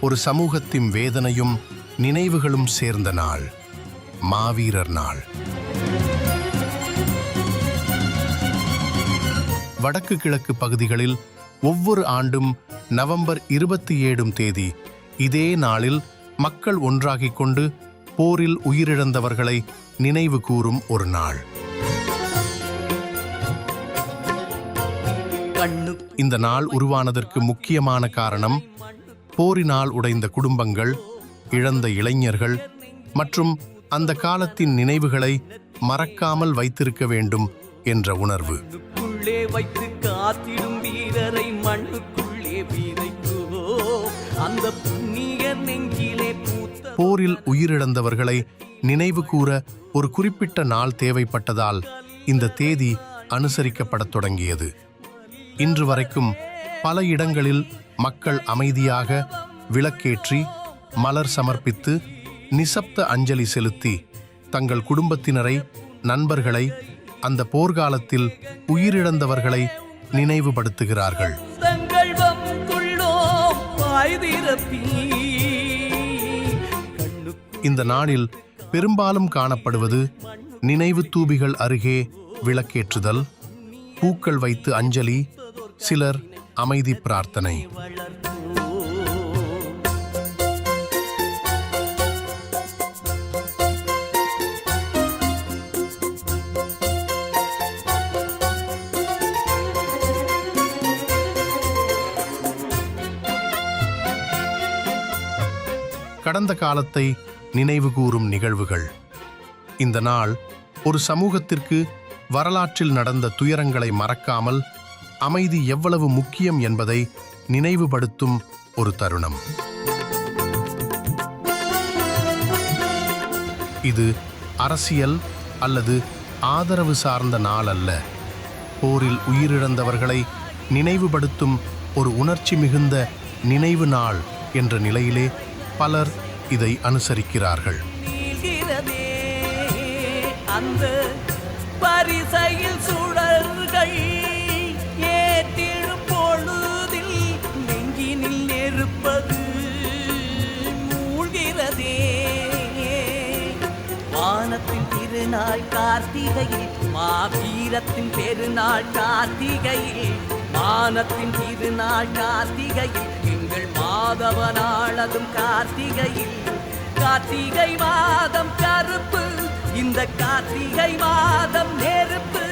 ஒரு சமூகத்தின் வேதனையும் நினைவுகளும் சேர்ந்த நாள் மாவீரர் நாள். வடக்கு கிழக்கு பகுதிகளில் ஒவ்வொரு ஆண்டும் நவம்பர் இருபத்தி ஏழும் தேதி இதே நாளில் மக்கள் ஒன்றாகிக் கொண்டு போரில் உயிரிழந்தவர்களை நினைவு கூறும் ஒரு நாள். இந்த நாள் உருவானதற்கு முக்கியமான காரணம் போரினால் உடைந்த குடும்பங்கள் இழந்த இளைஞர்கள் மற்றும் அந்த காலத்தின் நினைவுகளை மறக்காமல் வைத்திருக்க வேண்டும் என்ற உணர்வு. வைத்து காத்திடும் வீரரை மண்ணுக்குள்ளே அந்த புண்ணிய நெஞ்சிலே போரில் உயிரிழந்தவர்களை நினைவு கூற ஒரு குறிப்பிட்ட நாள் தேவைப்பட்டதால் இந்த தேதி அனுசரிக்கப்படத் தொடங்கியது. இன்று வரைக்கும் பல இடங்களில் மக்கள் அமைதியாக விளக்கேற்றி மலர் சமர்ப்பித்து நிசப்த அஞ்சலி செலுத்தி தங்கள் குடும்பத்தினரை நண்பர்களை அந்த போர்க்காலத்தில் உயிரிழந்தவர்களை நினைவுபடுத்துகிறார்கள். இந்த நாளில் பெரும்பாலும் காணப்படுவது நினைவு தூபிகள் அருகே விளக்கேற்றுதல் பூக்கள் வைத்து அஞ்சலி சிலர் அமைதி பிரார்த்தனை. கடந்த காலத்தை நினைவுகூரும் நிகழ்வுகள். இந்த நாள் ஒரு சமூகத்திற்கு வரலாற்றில் நடந்த துயரங்களை மறக்காமல் அமைதி எவ்வளவு முக்கியம் என்பதை நினைவுபடுத்தும் ஒரு தருணம். இது அரசியல் அல்லது ஆதரவு சார்ந்த நாள் அல்ல. போரில் உயிரிழந்தவர்களை நினைவுபடுத்தும் ஒரு உணர்ச்சி மிகுந்த நினைவு நாள் என்ற நிலையிலே பலர் இதை அனுசரிக்கிறார்கள். அந்த பரிசையில் இருப்பது மூழ்கிறதே. வானத்தின் திருநாள் கார்த்திகையில் மாவீரத்தின் பெருநாள் கார்த்திகையில் வானத்தின் திருநாள் கார்த்திகையில் எங்கள் மாதவ நாளதும் கார்த்திகையில். கார்த்திகை மாதம் கருப்பு இந்த கார்த்திகை மாதம் நெருப்பு.